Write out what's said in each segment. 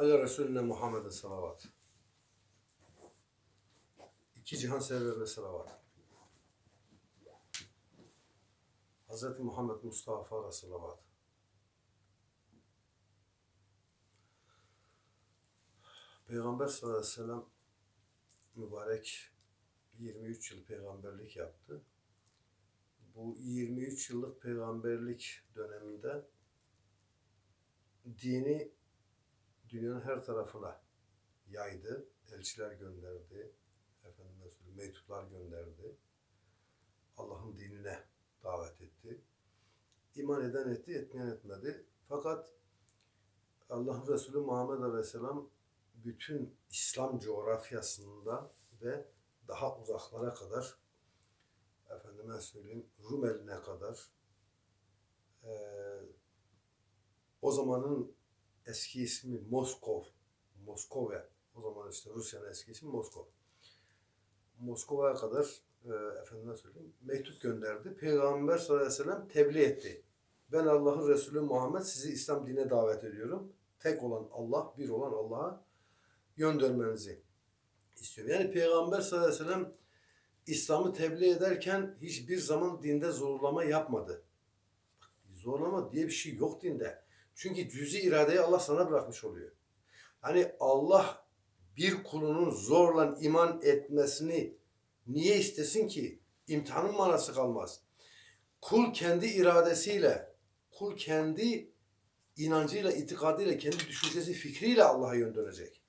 Ala Resulüne Muhammed'e salavat. İki cihan serverine salavat. Hz. Muhammed Mustafa'ya salavat. Peygamber sallallahu aleyhi ve sellem mübarek 23 yıl peygamberlik yaptı. Bu 23 yıllık peygamberlik döneminde dini dünyanın her tarafına yaydı. Elçiler gönderdi. Efendime söyleyeyim, mektuplar gönderdi. Allah'ın dinine davet etti. İman eden etti, etmeyen etmedi. Fakat Allah'ın Resulü Muhammed Aleyhisselam bütün İslam coğrafyasında ve daha uzaklara kadar efendime söyleyeyim Rum eline kadar eee, o zamanın eski ismi Moskov, Moskova. O zaman işte Rusya'nın eski ismi Moskov. Moskova'ya kadar e, efendime söyleyeyim mektup gönderdi. Peygamber sallallahu aleyhi ve sellem tebliğ etti. Ben Allah'ın Resulü Muhammed sizi İslam dinine davet ediyorum. Tek olan Allah, bir olan Allah'a yön dönmenizi istiyorum. Yani Peygamber sallallahu aleyhi ve sellem İslam'ı tebliğ ederken hiçbir zaman dinde zorlama yapmadı. Zorlama diye bir şey yok dinde. Çünkü cüzi iradeyi Allah sana bırakmış oluyor. Hani Allah bir kulunun zorla iman etmesini niye istesin ki? İmtihanın manası kalmaz. Kul kendi iradesiyle, kul kendi inancıyla, itikadıyla, kendi düşüncesi, fikriyle Allah'a yön dönecek.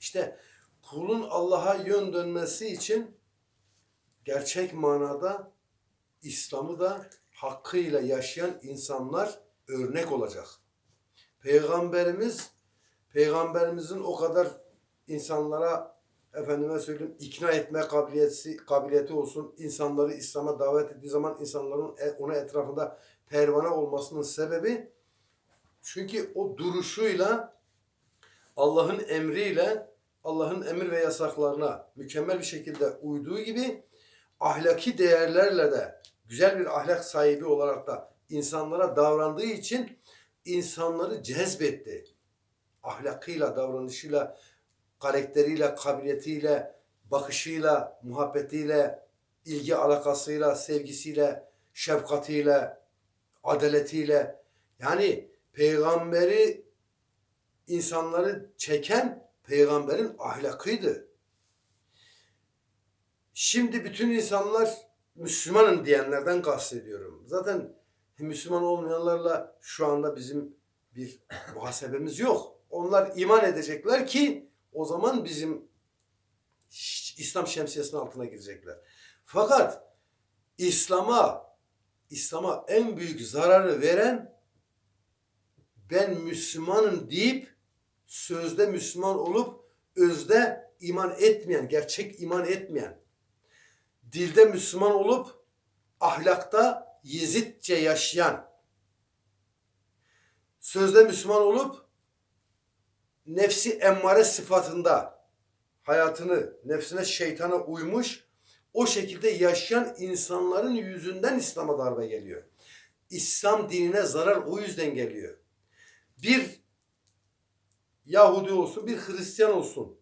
İşte kulun Allah'a yön dönmesi için gerçek manada İslam'ı da hakkıyla yaşayan insanlar örnek olacak. Peygamberimiz peygamberimizin o kadar insanlara efendime söyleyeyim ikna etme kabiliyeti kabiliyeti olsun. insanları İslam'a davet ettiği zaman insanların e- ona etrafında pervane olmasının sebebi çünkü o duruşuyla Allah'ın emriyle Allah'ın emir ve yasaklarına mükemmel bir şekilde uyduğu gibi ahlaki değerlerle de güzel bir ahlak sahibi olarak da insanlara davrandığı için insanları cezbetti. Ahlakıyla, davranışıyla, karakteriyle, kabiliyetiyle, bakışıyla, muhabbetiyle, ilgi alakasıyla, sevgisiyle, şefkatiyle, adaletiyle yani peygamberi insanları çeken peygamberin ahlakıydı. Şimdi bütün insanlar Müslümanım diyenlerden kastediyorum. Zaten Müslüman olmayanlarla şu anda bizim bir muhasebemiz yok. Onlar iman edecekler ki o zaman bizim İslam şemsiyesinin altına girecekler. Fakat İslam'a İslam'a en büyük zararı veren ben Müslümanım deyip sözde Müslüman olup özde iman etmeyen, gerçek iman etmeyen, dilde Müslüman olup ahlakta Yezidçe yaşayan, sözde Müslüman olup nefsi emmare sıfatında hayatını nefsine şeytana uymuş o şekilde yaşayan insanların yüzünden İslam'a darbe geliyor. İslam dinine zarar o yüzden geliyor. Bir Yahudi olsun, bir Hristiyan olsun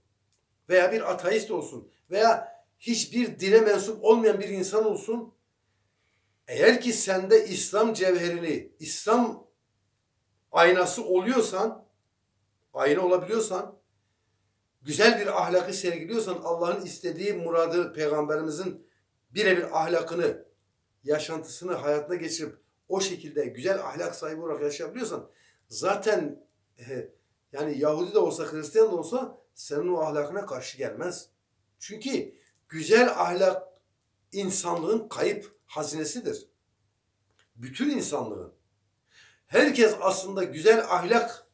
veya bir ateist olsun veya hiçbir dine mensup olmayan bir insan olsun eğer ki sende İslam cevherini, İslam aynası oluyorsan, ayna olabiliyorsan, güzel bir ahlakı sergiliyorsan, Allah'ın istediği muradı, peygamberimizin birebir ahlakını, yaşantısını hayatına geçirip o şekilde güzel ahlak sahibi olarak yaşayabiliyorsan zaten e, yani Yahudi de olsa Hristiyan da olsa senin o ahlakına karşı gelmez. Çünkü güzel ahlak insanlığın kayıp hazinesidir. Bütün insanlığın. Herkes aslında güzel ahlak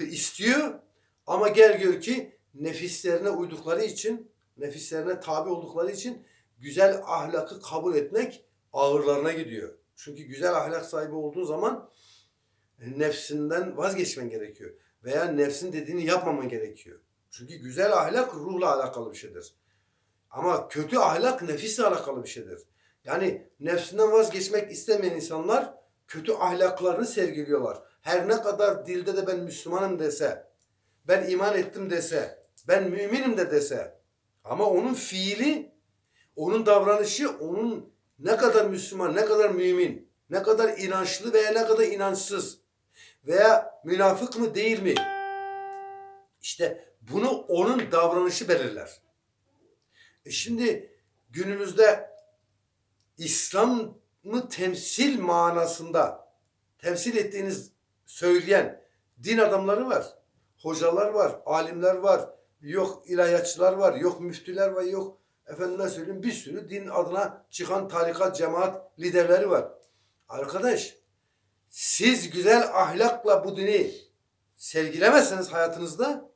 istiyor ama gel gör ki nefislerine uydukları için, nefislerine tabi oldukları için güzel ahlakı kabul etmek ağırlarına gidiyor. Çünkü güzel ahlak sahibi olduğun zaman nefsinden vazgeçmen gerekiyor. Veya nefsin dediğini yapmaman gerekiyor. Çünkü güzel ahlak ruhla alakalı bir şeydir. Ama kötü ahlak nefisle alakalı bir şeydir. Yani nefsinden vazgeçmek istemeyen insanlar kötü ahlaklarını sergiliyorlar. Her ne kadar dilde de ben Müslümanım dese, ben iman ettim dese, ben müminim de dese ama onun fiili, onun davranışı, onun ne kadar Müslüman, ne kadar mümin, ne kadar inançlı veya ne kadar inançsız veya münafık mı değil mi? İşte bunu onun davranışı belirler. E şimdi günümüzde İslam'ı temsil manasında temsil ettiğiniz söyleyen din adamları var. Hocalar var, alimler var, yok ilahiyatçılar var, yok müftüler var, yok efendime söyleyeyim bir sürü din adına çıkan tarikat, cemaat liderleri var. Arkadaş siz güzel ahlakla bu dini sergilemezseniz hayatınızda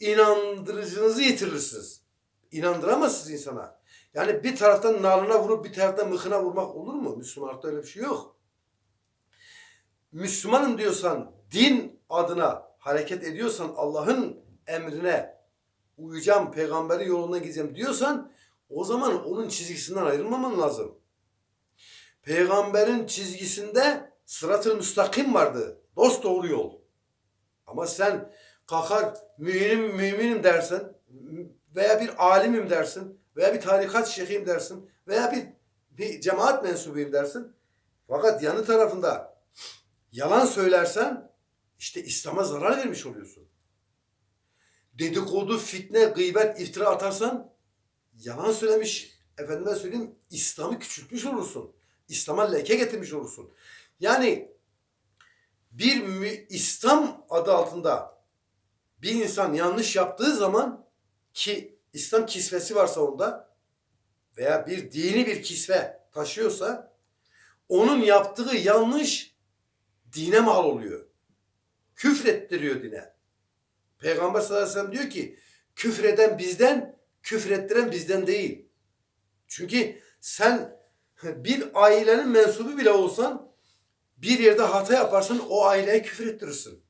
inandırıcınızı yitirirsiniz. İnandıramazsınız insana. Yani bir taraftan nalına vurup bir taraftan mıhına vurmak olur mu? Müslümanlıkta öyle bir şey yok. Müslümanım diyorsan, din adına hareket ediyorsan, Allah'ın emrine uyacağım, peygamberin yoluna gideceğim diyorsan o zaman onun çizgisinden ayrılmaman lazım. Peygamberin çizgisinde sırat-ı müstakim vardı. Dost doğru yol. Ama sen kalkar müminim, müminim dersin veya bir alimim dersin veya bir tarikat şeyhiyim dersin veya bir, bir cemaat mensubuyum dersin. Fakat yanı tarafında yalan söylersen işte İslam'a zarar vermiş oluyorsun. Dedikodu, fitne, gıybet, iftira atarsan yalan söylemiş, efendime söyleyeyim İslam'ı küçültmüş olursun. İslam'a leke getirmiş olursun. Yani bir İslam adı altında bir insan yanlış yaptığı zaman ki İslam kisvesi varsa onda veya bir dini bir kisve taşıyorsa onun yaptığı yanlış dine mal oluyor. Küfrettiriyor dine. Peygamber sallallahu aleyhi ve sellem diyor ki küfreden bizden, küfrettiren bizden değil. Çünkü sen bir ailenin mensubu bile olsan bir yerde hata yaparsan o aileye küfür ettirirsin.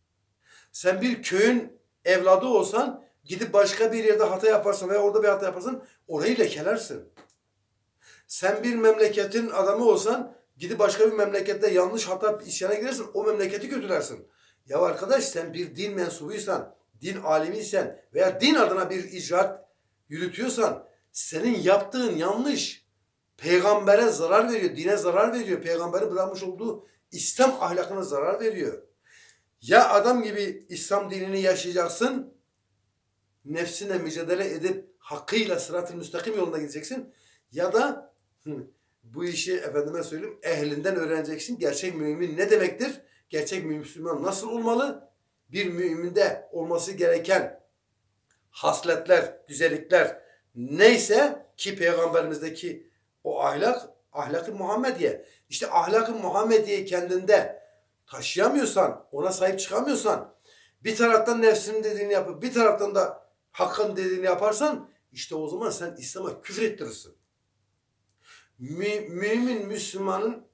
Sen bir köyün evladı olsan gidip başka bir yerde hata yaparsan veya orada bir hata yaparsan orayı lekelersin. Sen bir memleketin adamı olsan gidip başka bir memlekette yanlış hata isyana girersin o memleketi kötülersin. Ya arkadaş sen bir din mensubuysan, din alimiysen veya din adına bir icraat yürütüyorsan senin yaptığın yanlış peygambere zarar veriyor, dine zarar veriyor. Peygamberin bırakmış olduğu İslam ahlakına zarar veriyor. Ya adam gibi İslam dinini yaşayacaksın, nefsine mücadele edip hakkıyla sırat-ı müstakim yoluna gideceksin. Ya da bu işi efendime söyleyeyim ehlinden öğreneceksin. Gerçek mümin ne demektir? Gerçek Müslüman nasıl olmalı? Bir müminde olması gereken hasletler, güzellikler neyse ki peygamberimizdeki o ahlak, ahlak-ı Muhammediye. İşte ahlak-ı Muhammediye kendinde taşıyamıyorsan, ona sahip çıkamıyorsan, bir taraftan nefsinin dediğini yapıp bir taraftan da hakkın dediğini yaparsan işte o zaman sen İslam'a küfür ettirirsin. Mü, mümin Müslümanın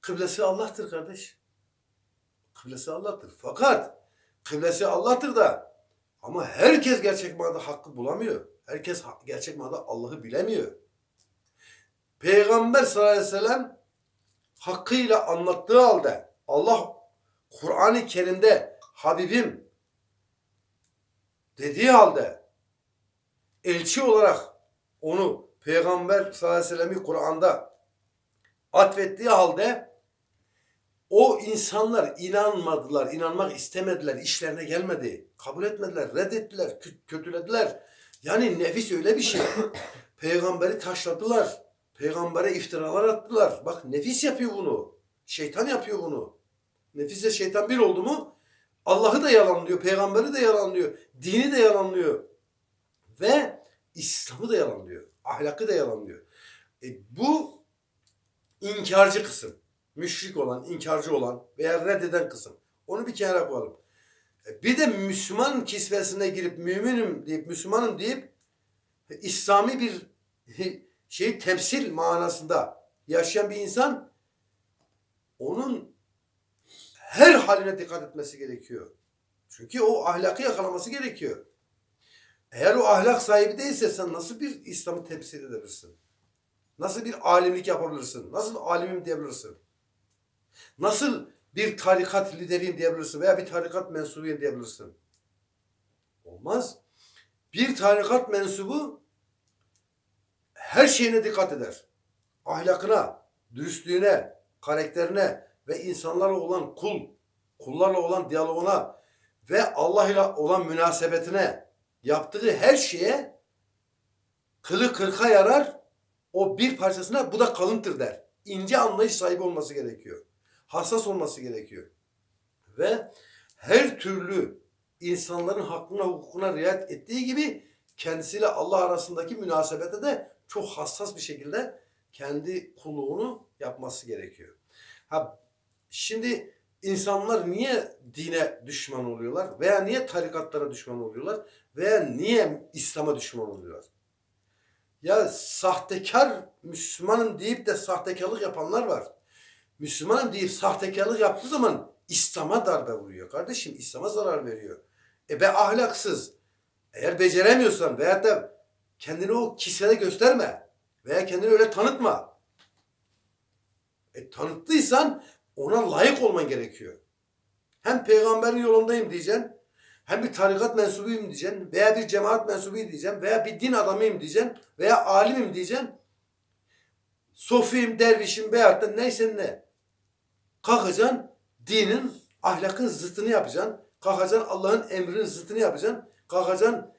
kıblesi Allah'tır kardeş. Kıblesi Allah'tır. Fakat kıblesi Allah'tır da ama herkes gerçek manada hakkı bulamıyor. Herkes gerçek manada Allah'ı bilemiyor. Peygamber sallallahu aleyhi ve sellem hakkıyla anlattığı halde Allah Kur'an-ı Kerim'de Habibim dediği halde elçi olarak onu Peygamber sallallahu aleyhi ve sellem'i Kur'an'da atfettiği halde o insanlar inanmadılar, inanmak istemediler, işlerine gelmedi, kabul etmediler, reddettiler, kötülediler. Yani nefis öyle bir şey. Peygamberi taşladılar. Peygambere iftiralar attılar. Bak nefis yapıyor bunu. Şeytan yapıyor bunu. Nefisle şeytan bir oldu mu Allah'ı da yalanlıyor, peygamberi de yalanlıyor, dini de yalanlıyor. Ve İslam'ı da yalanlıyor, ahlakı da yalanlıyor. E, bu inkarcı kısım. Müşrik olan, inkarcı olan veya reddeden kısım. Onu bir kenara koyalım. E, bir de Müslüman kisvesine girip müminim deyip Müslümanım deyip e, İslami bir şey temsil manasında yaşayan bir insan onun her haline dikkat etmesi gerekiyor. Çünkü o ahlakı yakalaması gerekiyor. Eğer o ahlak sahibi değilse sen nasıl bir İslam'ı temsil edebilirsin? Nasıl bir alimlik yapabilirsin? Nasıl alimim diyebilirsin? Nasıl bir tarikat lideriyim diyebilirsin veya bir tarikat mensubuyum diyebilirsin. Olmaz. Bir tarikat mensubu her şeyine dikkat eder. Ahlakına, dürüstlüğüne, karakterine ve insanlarla olan kul, kullarla olan diyaloguna ve Allah ile olan münasebetine yaptığı her şeye kılı kırka yarar o bir parçasına bu da kalıntır der. İnce anlayış sahibi olması gerekiyor. Hassas olması gerekiyor. Ve her türlü insanların hakkına hukukuna riayet ettiği gibi kendisiyle Allah arasındaki münasebete de çok hassas bir şekilde kendi kulluğunu yapması gerekiyor. Ha şimdi insanlar niye dine düşman oluyorlar veya niye tarikatlara düşman oluyorlar veya niye İslam'a düşman oluyorlar? Ya sahtekar Müslümanım deyip de sahtekarlık yapanlar var. Müslümanım deyip sahtekarlık yaptığı zaman İslam'a darbe vuruyor. Kardeşim İslam'a zarar veriyor. E be ahlaksız. Eğer beceremiyorsan veyahut da kendini o kisvede gösterme. Veya kendini öyle tanıtma. E tanıttıysan ona layık olman gerekiyor. Hem peygamberin yolundayım diyeceksin. Hem bir tarikat mensubuyum diyeceksin. Veya bir cemaat mensubuyum diyeceksin. Veya bir din adamıyım diyeceksin. Veya alimim diyeceksin. Sofiyim, dervişim veyahut da neyse ne. Kalkacaksın dinin, ahlakın zıttını yapacaksın. Kalkacaksın Allah'ın emrinin zıttını yapacaksın. Kalkacaksın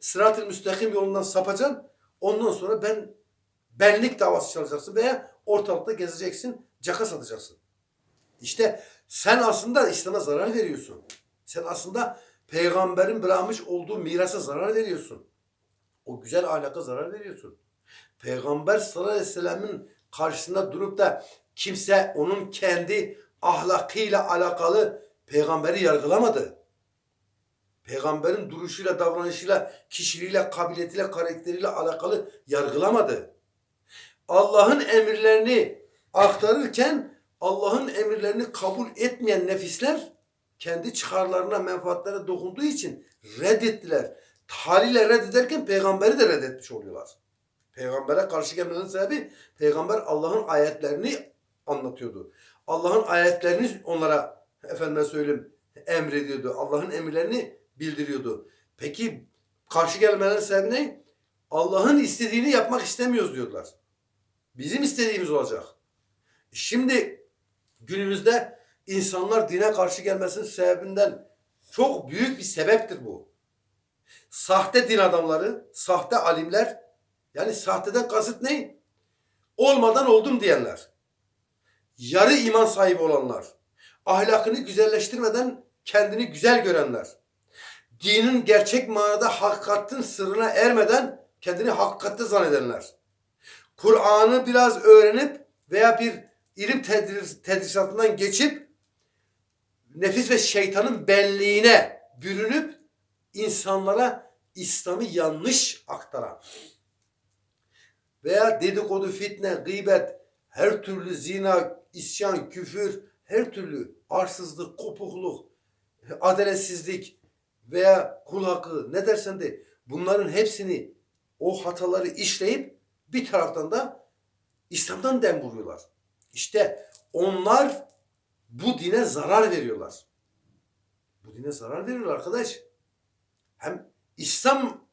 sırat-ı müstakim yolundan sapacaksın. Ondan sonra ben benlik davası çalacaksın veya ortalıkta gezeceksin, caka satacaksın. İşte sen aslında İslam'a zarar veriyorsun. Sen aslında peygamberin bırakmış olduğu mirasa zarar veriyorsun. O güzel ahlaka zarar veriyorsun. Peygamber sallallahu aleyhi ve sellemin karşısında durup da kimse onun kendi ahlakıyla alakalı peygamberi yargılamadı. Peygamberin duruşuyla, davranışıyla, kişiliğiyle, kabiliyetiyle, karakteriyle alakalı yargılamadı. Allah'ın emirlerini aktarırken Allah'ın emirlerini kabul etmeyen nefisler kendi çıkarlarına, menfaatlerine dokunduğu için reddettiler. Haliyle reddederken peygamberi de reddetmiş oluyorlar. Peygambere karşı gelmenin sebebi peygamber Allah'ın ayetlerini anlatıyordu. Allah'ın ayetlerini onlara efendime söyleyeyim emrediyordu. Allah'ın emirlerini bildiriyordu. Peki karşı gelmenin sebebi ne? Allah'ın istediğini yapmak istemiyoruz diyorlar. Bizim istediğimiz olacak. Şimdi günümüzde insanlar dine karşı gelmesinin sebebinden çok büyük bir sebeptir bu. Sahte din adamları, sahte alimler, yani sahteden kasıt ne? Olmadan oldum diyenler. Yarı iman sahibi olanlar. Ahlakını güzelleştirmeden kendini güzel görenler. Dinin gerçek manada hakikatin sırrına ermeden kendini hakikatte zannedenler. Kur'an'ı biraz öğrenip veya bir ilim tedris, tedrisatından geçip nefis ve şeytanın benliğine bürünüp insanlara İslam'ı yanlış aktaran veya dedikodu, fitne, gıybet, her türlü zina, isyan, küfür, her türlü arsızlık, kopukluk, adaletsizlik veya kul hakkı ne dersen de bunların hepsini o hataları işleyip bir taraftan da İslam'dan dem vuruyorlar. İşte onlar bu dine zarar veriyorlar. Bu dine zarar veriyorlar arkadaş. Hem İslam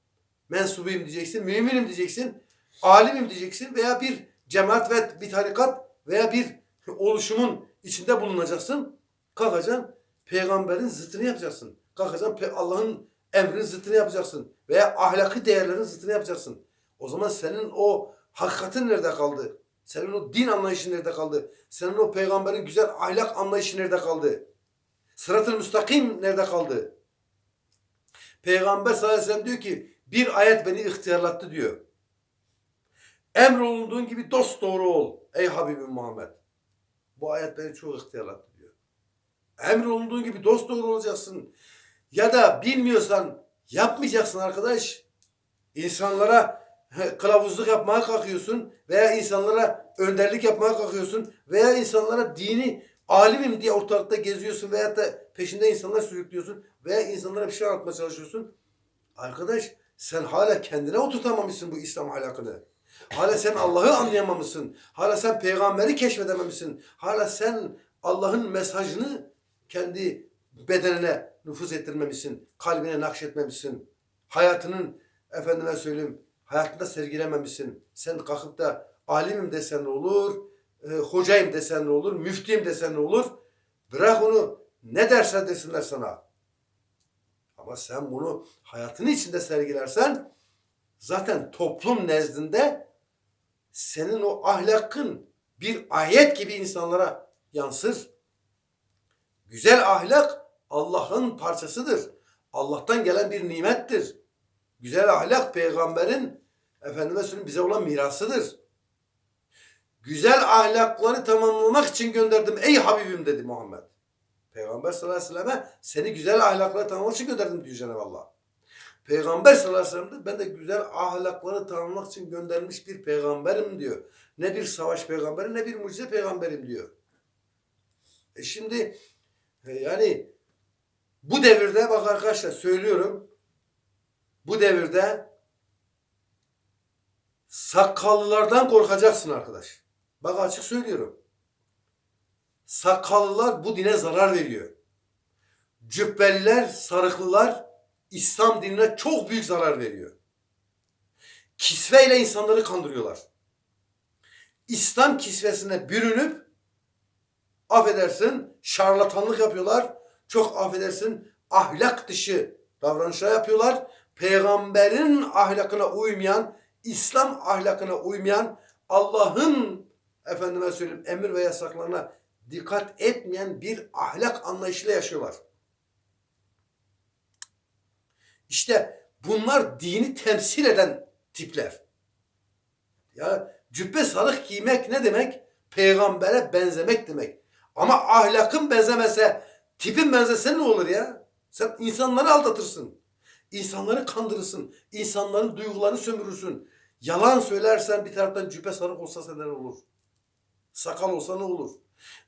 mensubuyum diyeceksin, müminim diyeceksin, alimim diyeceksin veya bir cemaat ve bir tarikat veya bir oluşumun içinde bulunacaksın. Kalkacaksın peygamberin zıttını yapacaksın. Kalkacaksın Allah'ın emrinin zıttını yapacaksın. Veya ahlaki değerlerin zıttını yapacaksın. O zaman senin o hakikatin nerede kaldı? Senin o din anlayışın nerede kaldı? Senin o peygamberin güzel ahlak anlayışı nerede kaldı? Sırat-ı müstakim nerede kaldı? Peygamber sallallahu aleyhi ve sellem diyor ki bir ayet beni ihtiyarlattı diyor. Emrolunduğun gibi dost doğru ol ey Habibim Muhammed. Bu ayet beni çok ihtiyarlattı diyor. Emrolunduğun gibi dost doğru olacaksın. Ya da bilmiyorsan yapmayacaksın arkadaş. İnsanlara kılavuzluk yapmaya kalkıyorsun veya insanlara önderlik yapmaya kalkıyorsun veya insanlara dini alimim diye ortalıkta geziyorsun veya da peşinde insanlar sürüklüyorsun veya insanlara bir şey anlatmaya çalışıyorsun. Arkadaş sen hala kendine oturtamamışsın bu İslam ahlakını. Hala sen Allah'ı anlayamamışsın. Hala sen peygamberi keşfedememişsin. Hala sen Allah'ın mesajını kendi bedenine nüfuz ettirmemişsin, kalbine nakşetmemişsin. Hayatının efendime söyleyeyim, hayatında sergilememişsin. Sen kalkıp da alimim desen ne olur, e, hocayım desen ne olur, müftiyim desen ne olur. Bırak onu ne derse desinler sana. Ama sen bunu hayatın içinde sergilersen zaten toplum nezdinde senin o ahlakın bir ayet gibi insanlara yansır. Güzel ahlak Allah'ın parçasıdır. Allah'tan gelen bir nimettir. Güzel ahlak peygamberin söyleyeyim bize olan mirasıdır. Güzel ahlakları tamamlamak için gönderdim ey Habibim dedi Muhammed. Peygamber sallallahu aleyhi ve selleme seni güzel ahlakları tamamlamak için gönderdim diyor Cenab-ı Allah. Peygamber sallallahu aleyhi ve sellem de ben de güzel ahlakları tamamlamak için gönderilmiş bir peygamberim diyor. Ne bir savaş peygamberi ne bir mucize peygamberim diyor. E şimdi e, yani bu devirde bak arkadaşlar söylüyorum. Bu devirde sakallılardan korkacaksın arkadaş. Bak açık söylüyorum. Sakallılar bu dine zarar veriyor. Cübbeliler, sarıklılar İslam dinine çok büyük zarar veriyor. Kisveyle insanları kandırıyorlar. İslam kisvesine bürünüp affedersin şarlatanlık yapıyorlar. Çok affedersin ahlak dışı davranışlar yapıyorlar. Peygamberin ahlakına uymayan, İslam ahlakına uymayan, Allah'ın efendime söyleyeyim emir ve yasaklarına dikkat etmeyen bir ahlak anlayışıyla yaşıyorlar. İşte bunlar dini temsil eden tipler. Ya cübbe sarık giymek ne demek? Peygambere benzemek demek. Ama ahlakın benzemese, tipin benzese ne olur ya? Sen insanları aldatırsın. İnsanları kandırırsın. insanların duygularını sömürürsün. Yalan söylersen bir taraftan cübbe sarık olsa senden olur. Sakal olsa ne olur?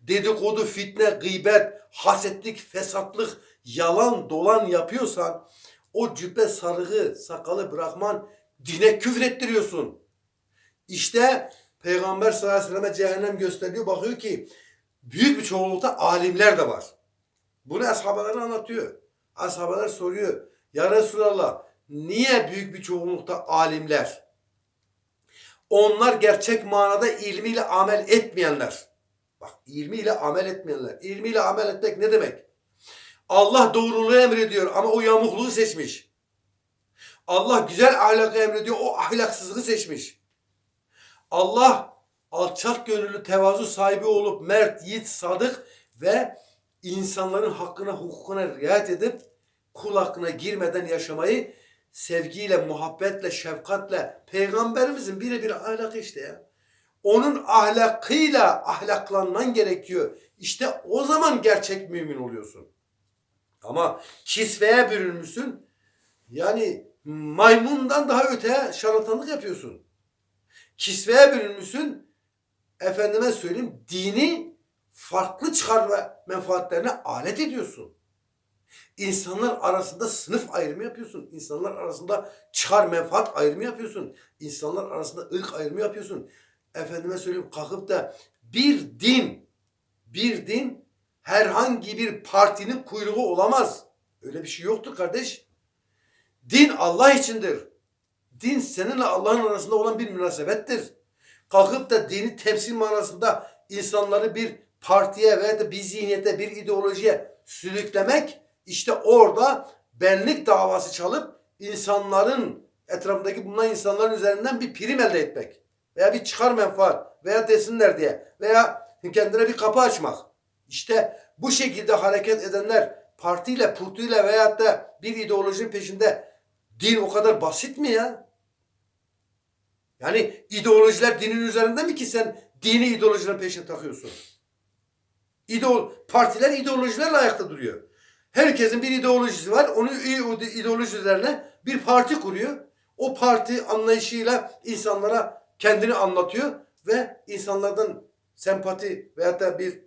Dedikodu, fitne, gıybet, hasetlik, fesatlık, yalan, dolan yapıyorsan o cübbe sarığı, sakalı bırakman dine küfür ettiriyorsun. İşte Peygamber sallallahu aleyhi ve selleme cehennem gösteriyor. Bakıyor ki büyük bir çoğunlukta alimler de var. Bunu ashabalara anlatıyor. Ashabalar soruyor. Ya Resulallah niye büyük bir çoğunlukta alimler? Onlar gerçek manada ilmiyle amel etmeyenler. Bak ilmiyle amel etmeyenler. İlmiyle amel etmek ne demek? Allah doğruluğu emrediyor ama o yamukluğu seçmiş. Allah güzel ahlakı emrediyor o ahlaksızlığı seçmiş. Allah alçak gönüllü tevazu sahibi olup mert, yiğit, sadık ve insanların hakkına, hukukuna riayet edip kul hakkına girmeden yaşamayı sevgiyle, muhabbetle, şefkatle peygamberimizin birebir ahlakı işte ya. Onun ahlakıyla ahlaklanman gerekiyor. İşte o zaman gerçek mümin oluyorsun. Ama kisveye bürünmüşsün. Yani maymundan daha öte şarlatanlık yapıyorsun. Kisveye bürünmüşsün. Efendime söyleyeyim dini farklı çıkar ve menfaatlerine alet ediyorsun. İnsanlar arasında sınıf ayrımı yapıyorsun. İnsanlar arasında çıkar menfaat ayrımı yapıyorsun. İnsanlar arasında ırk ayrımı yapıyorsun. Efendime söyleyeyim kalkıp da bir din, bir din herhangi bir partinin kuyruğu olamaz. Öyle bir şey yoktur kardeş. Din Allah içindir. Din seninle Allah'ın arasında olan bir münasebettir. Kalkıp da dini temsil manasında insanları bir partiye veya da bir zihniyete, bir ideolojiye sürüklemek işte orada benlik davası çalıp insanların etrafındaki bulunan insanların üzerinden bir prim elde etmek veya bir çıkar menfaat veya desinler diye veya kendine bir kapı açmak. İşte bu şekilde hareket edenler partiyle, puhtuyla veyahut da bir ideolojinin peşinde din o kadar basit mi ya? Yani ideolojiler dinin üzerinde mi ki sen dini ideolojilerin peşine takıyorsun? İdeol partiler ideolojilerle ayakta duruyor. Herkesin bir ideolojisi var. Onu ideoloji üzerine bir parti kuruyor. O parti anlayışıyla insanlara kendini anlatıyor ve insanlardan sempati veyahut da bir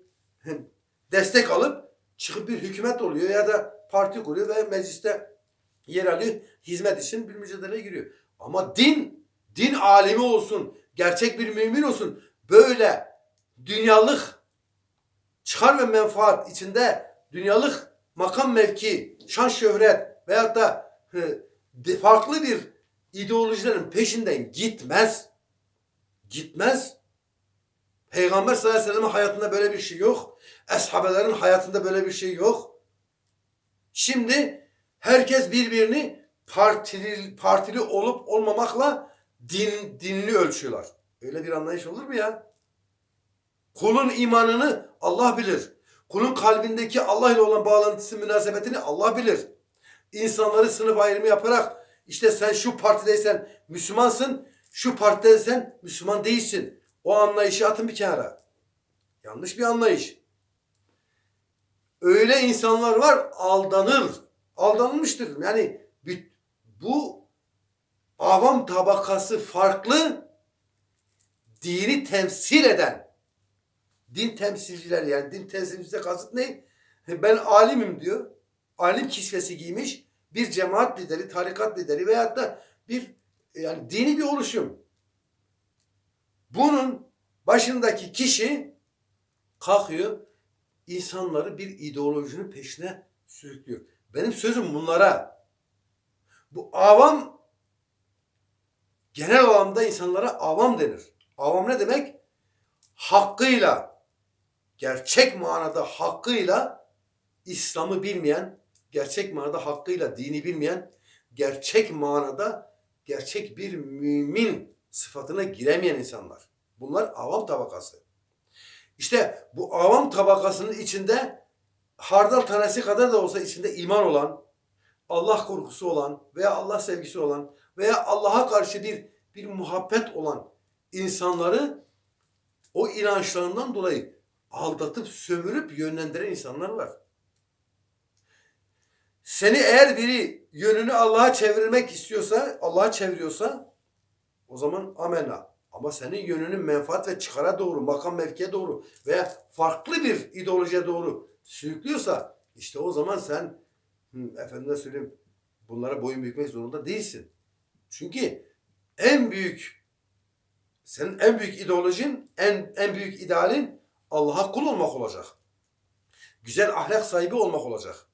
destek alıp çıkıp bir hükümet oluyor ya da parti kuruyor ve mecliste yer alıyor. Hizmet için bir mücadeleye giriyor. Ama din, din alemi olsun, gerçek bir mümin olsun. Böyle dünyalık çıkar ve menfaat içinde dünyalık makam mevki, şan şöhret veyahut da farklı bir ideolojilerin peşinden gitmez. Gitmez. Peygamber sallallahu aleyhi ve sellem'in hayatında böyle bir şey yok. Eshabelerin hayatında böyle bir şey yok. Şimdi herkes birbirini partili, partili olup olmamakla din, dinini ölçüyorlar. Öyle bir anlayış olur mu ya? Kulun imanını Allah bilir. Kulun kalbindeki Allah ile olan bağlantısı, münasebetini Allah bilir. İnsanları sınıf ayrımı yaparak işte sen şu partideysen Müslümansın, şu partideysen Müslüman değilsin. O anlayışı atın bir kenara. Yanlış bir anlayış. Öyle insanlar var aldanır. Aldanılmıştır. Yani bu avam tabakası farklı dini temsil eden din temsilciler yani din temsilcisi kasıt ne? Ben alimim diyor. Alim kisvesi giymiş bir cemaat lideri, tarikat lideri veyahut da bir yani dini bir oluşum. Bunun başındaki kişi kalkıyor insanları bir ideolojinin peşine sürüklüyor. Benim sözüm bunlara. Bu avam genel anlamda insanlara avam denir. Avam ne demek? Hakkıyla, gerçek manada hakkıyla İslam'ı bilmeyen, gerçek manada hakkıyla dini bilmeyen, gerçek manada gerçek bir mümin sıfatına giremeyen insanlar. Bunlar avam tabakası. İşte bu avam tabakasının içinde hardal tanesi kadar da olsa içinde iman olan, Allah korkusu olan veya Allah sevgisi olan veya Allah'a karşı bir bir muhabbet olan insanları o inançlarından dolayı aldatıp sömürüp yönlendiren insanlar var. Seni eğer biri yönünü Allah'a çevirmek istiyorsa, Allah'a çeviriyorsa o zaman amenna. Ama senin yönünün menfaat ve çıkara doğru, makam mevkiye doğru veya farklı bir ideolojiye doğru sürüklüyorsa işte o zaman sen efendime söyleyeyim bunlara boyun bükmek zorunda değilsin. Çünkü en büyük senin en büyük ideolojin, en en büyük idealin Allah'a kul olmak olacak. Güzel ahlak sahibi olmak olacak.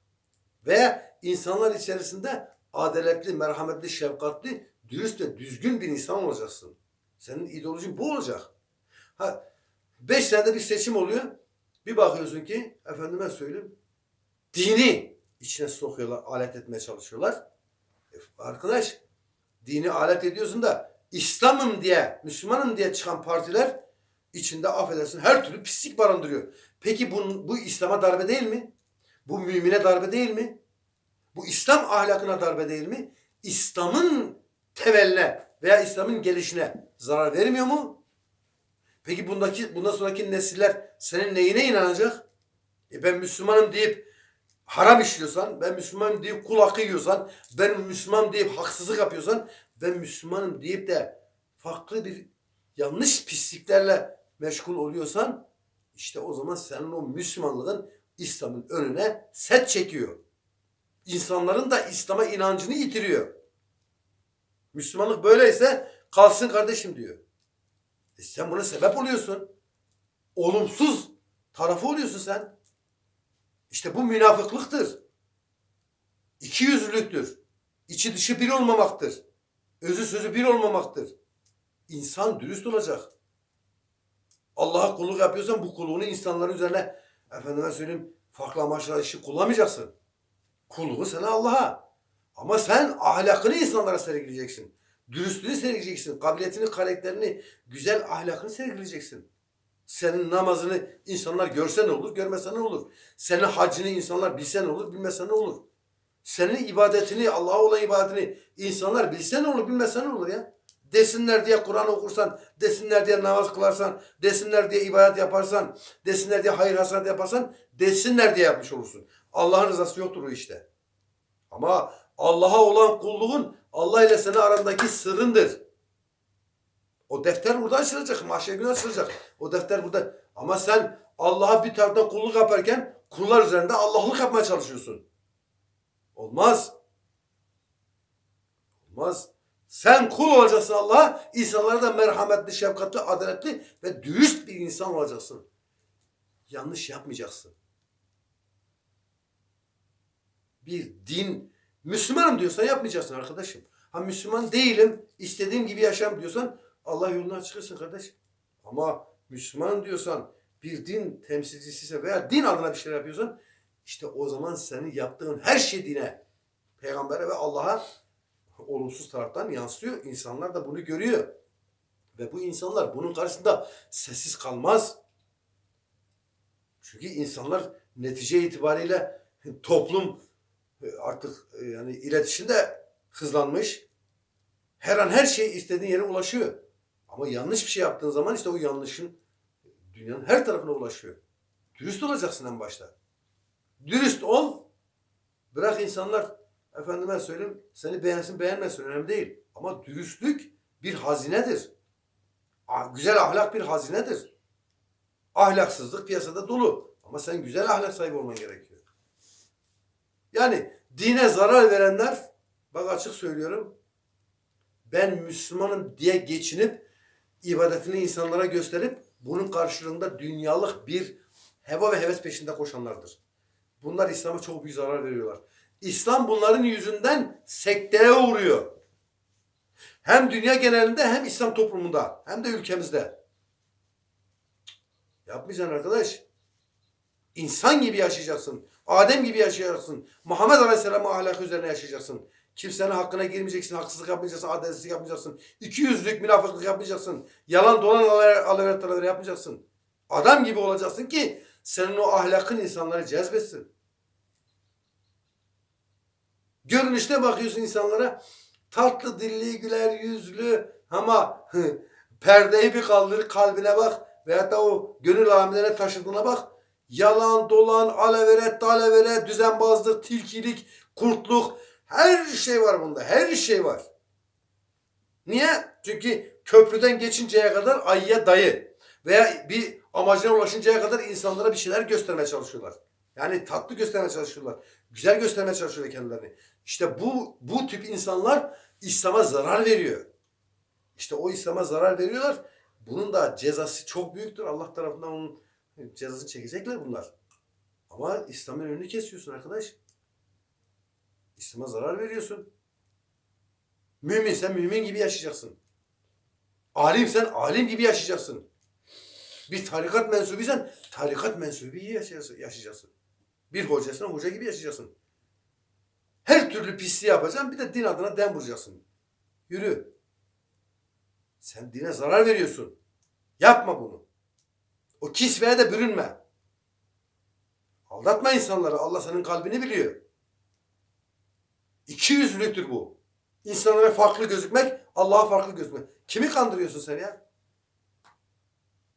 Ve insanlar içerisinde adaletli, merhametli, şefkatli, dürüst ve düzgün bir insan olacaksın. Senin ideolojin bu olacak. Ha, beş senede bir seçim oluyor. Bir bakıyorsun ki, efendime söyleyeyim, dini içine sokuyorlar, alet etmeye çalışıyorlar. E, arkadaş, dini alet ediyorsun da İslam'ım diye, Müslümanım diye çıkan partiler içinde affedersin her türlü pislik barındırıyor. Peki bu, bu İslam'a darbe değil mi? Bu mümine darbe değil mi? Bu İslam ahlakına darbe değil mi? İslam'ın temeline veya İslam'ın gelişine zarar vermiyor mu? Peki bundaki bundan sonraki nesiller senin neyine inanacak? E ben Müslümanım deyip haram işliyorsan, ben Müslümanım deyip kul hakkı yiyorsan, ben Müslüman deyip haksızlık yapıyorsan, ben Müslümanım deyip de farklı bir yanlış pisliklerle meşgul oluyorsan, işte o zaman senin o Müslümanlığın İslam'ın önüne set çekiyor. İnsanların da İslam'a inancını yitiriyor. Müslümanlık böyleyse kalsın kardeşim diyor. E sen buna sebep oluyorsun. Olumsuz tarafı oluyorsun sen. İşte bu münafıklıktır. İki yüzlülüktür. İçi dışı bir olmamaktır. Özü sözü bir olmamaktır. İnsan dürüst olacak. Allah'a kulluk yapıyorsan bu kulluğunu insanların üzerine efendime söyleyeyim farklı amaçlar için kullanmayacaksın. Kulluğu sana Allah'a. Ama sen ahlakını insanlara sergileyeceksin. Dürüstlüğünü sergileyeceksin. Kabiliyetini, karakterini, güzel ahlakını sergileyeceksin. Senin namazını insanlar görse ne olur, görmese ne olur? Senin hacını insanlar bilse ne olur, bilmese ne olur? Senin ibadetini, Allah'a olan ibadetini insanlar bilse ne olur, bilmese ne olur ya? Desinler diye Kur'an okursan, desinler diye namaz kılarsan, desinler diye ibadet yaparsan, desinler diye hayır hasenat yaparsan, desinler diye yapmış olursun. Allah'ın rızası yoktur o işte. Ama Allah'a olan kulluğun Allah ile senin arandaki sırrındır. O defter burada açılacak. Mahşer günü açılacak. O defter burada. Ama sen Allah'a bir taraftan kulluk yaparken kullar üzerinde Allah'lık yapmaya çalışıyorsun. Olmaz. Olmaz. Sen kul olacaksın Allah'a. İnsanlara da merhametli, şefkatli, adaletli ve dürüst bir insan olacaksın. yanlış yapmayacaksın. Bir din, Müslümanım diyorsan yapmayacaksın arkadaşım. Ha Müslüman değilim, istediğim gibi yaşam diyorsan Allah yoluna çıkırsın kardeş. Ama Müslüman diyorsan bir din temsilcisiyse veya din adına bir şeyler yapıyorsan işte o zaman senin yaptığın her şey dine, peygambere ve Allah'a olumsuz taraftan yansıyor. İnsanlar da bunu görüyor. Ve bu insanlar bunun karşısında sessiz kalmaz. Çünkü insanlar netice itibariyle toplum e, artık e, yani iletişim de hızlanmış. Her an her şey istediğin yere ulaşıyor. Ama yanlış bir şey yaptığın zaman işte o yanlışın dünyanın her tarafına ulaşıyor. Dürüst olacaksın en başta. Dürüst ol. Bırak insanlar efendime söyleyeyim seni beğensin beğenmesin önemli değil. Ama dürüstlük bir hazinedir. Ah, Güzel ahlak bir hazinedir. Ahlaksızlık piyasada dolu. Ama sen güzel ahlak sahibi olman gerekiyor. Yani dine zarar verenler bak açık söylüyorum ben Müslümanım diye geçinip ibadetini insanlara gösterip bunun karşılığında dünyalık bir heva ve heves peşinde koşanlardır. Bunlar İslam'a çok büyük zarar veriyorlar. İslam bunların yüzünden sekteye uğruyor. Hem dünya genelinde hem İslam toplumunda hem de ülkemizde. Yapmayacaksın arkadaş. İnsan gibi yaşayacaksın. Adem gibi yaşayacaksın. Muhammed Aleyhisselam'ın ahlakı üzerine yaşayacaksın. Kimsenin hakkına girmeyeceksin, haksızlık yapmayacaksın, adaletsizlik yapmayacaksın. İki yüzlük, münafıklık yapmayacaksın. Yalan dolan alavet talaver yapmayacaksın. Adam gibi olacaksın ki senin o ahlakın insanları cezbetsin. Görünüşte bakıyorsun insanlara tatlı dilli, güler yüzlü ama perdeyi bir kaldır kalbine bak veyahut da o gönül alemlerine taşıdığına bak. Yalan, dolan, alevere, dalevere, düzenbazlık, tilkilik, kurtluk her şey var bunda. Her şey var. Niye? Çünkü köprüden geçinceye kadar ayıya dayı veya bir amacına ulaşıncaya kadar insanlara bir şeyler göstermeye çalışıyorlar. Yani tatlı göstermeye çalışıyorlar. Güzel göstermeye çalışıyorlar kendilerini. İşte bu bu tip insanlar İslam'a zarar veriyor. İşte o İslam'a zarar veriyorlar. Bunun da cezası çok büyüktür. Allah tarafından onun cezasını çekecekler bunlar. Ama İslam'ın önünü kesiyorsun arkadaş. İslam'a zarar veriyorsun. Mümin sen mümin gibi yaşayacaksın. Alim sen alim gibi yaşayacaksın. Bir tarikat mensubuysan tarikat mensubu yaşayacaksın. Bir hocasına hoca gibi yaşayacaksın. Her türlü pisliği yapacaksın bir de din adına dem vuracaksın. Yürü. Sen dine zarar veriyorsun. Yapma bunu. O kisveye de bürünme. Aldatma insanları. Allah senin kalbini biliyor. İki yüzlülüktür bu. İnsanlara farklı gözükmek, Allah'a farklı gözükmek. Kimi kandırıyorsun sen ya?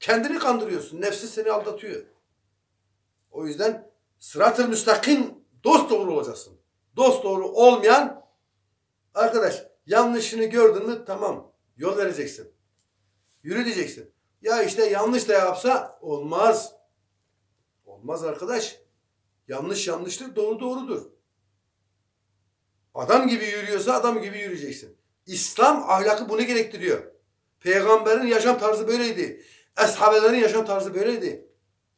Kendini kandırıyorsun. Nefsi seni aldatıyor. O yüzden sırat-ı müstakim dost doğru olacaksın. Dost doğru olmayan arkadaş yanlışını gördün mü tamam yol vereceksin. Yürü diyeceksin. Ya işte yanlış da yapsa olmaz. Olmaz arkadaş. Yanlış yanlıştır, doğru doğrudur. Adam gibi yürüyorsa adam gibi yürüyeceksin. İslam ahlakı bunu gerektiriyor. Peygamberin yaşam tarzı böyleydi. Eshabelerin yaşam tarzı böyleydi.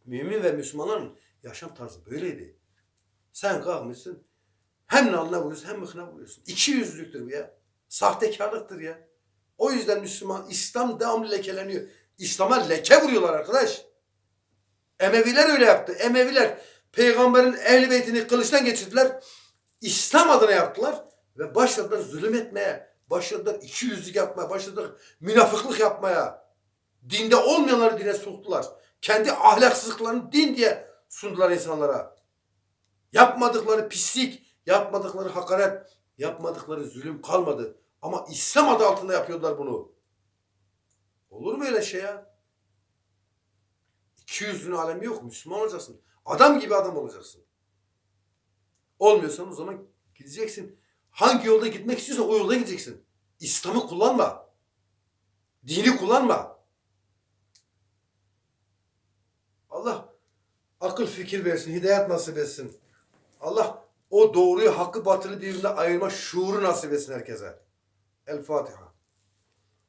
Mümin ve Müslümanların yaşam tarzı böyleydi. Sen kalkmışsın hem nalına vuruyorsun hem mıkına vuruyorsun. İki yüzlüktür bu ya. Sahtekarlıktır ya. O yüzden Müslüman, İslam devamlı lekeleniyor. İslam'a leke vuruyorlar arkadaş. Emeviler öyle yaptı. Emeviler peygamberin ehl beytini kılıçtan geçirdiler. İslam adına yaptılar ve başladılar zulüm etmeye. Başladılar iki yüzlük yapmaya, başladılar münafıklık yapmaya. Dinde olmayanları dine soktular. Kendi ahlaksızlıklarını din diye sundular insanlara. Yapmadıkları pislik, yapmadıkları hakaret, yapmadıkları zulüm kalmadı. Ama İslam adı altında yapıyorlar bunu. Olur mu öyle şey ya? İki yüzlünün alemi yok. Müslüman olacaksın. Adam gibi adam olacaksın. Olmuyorsan o zaman gideceksin. Hangi yolda gitmek istiyorsan o yolda gideceksin. İslam'ı kullanma. Dini kullanma. Allah akıl fikir versin, hidayet nasip etsin. Allah o doğruyu, hakkı, batılı birbirinden ayırma şuuru nasip etsin herkese. El Fatiha.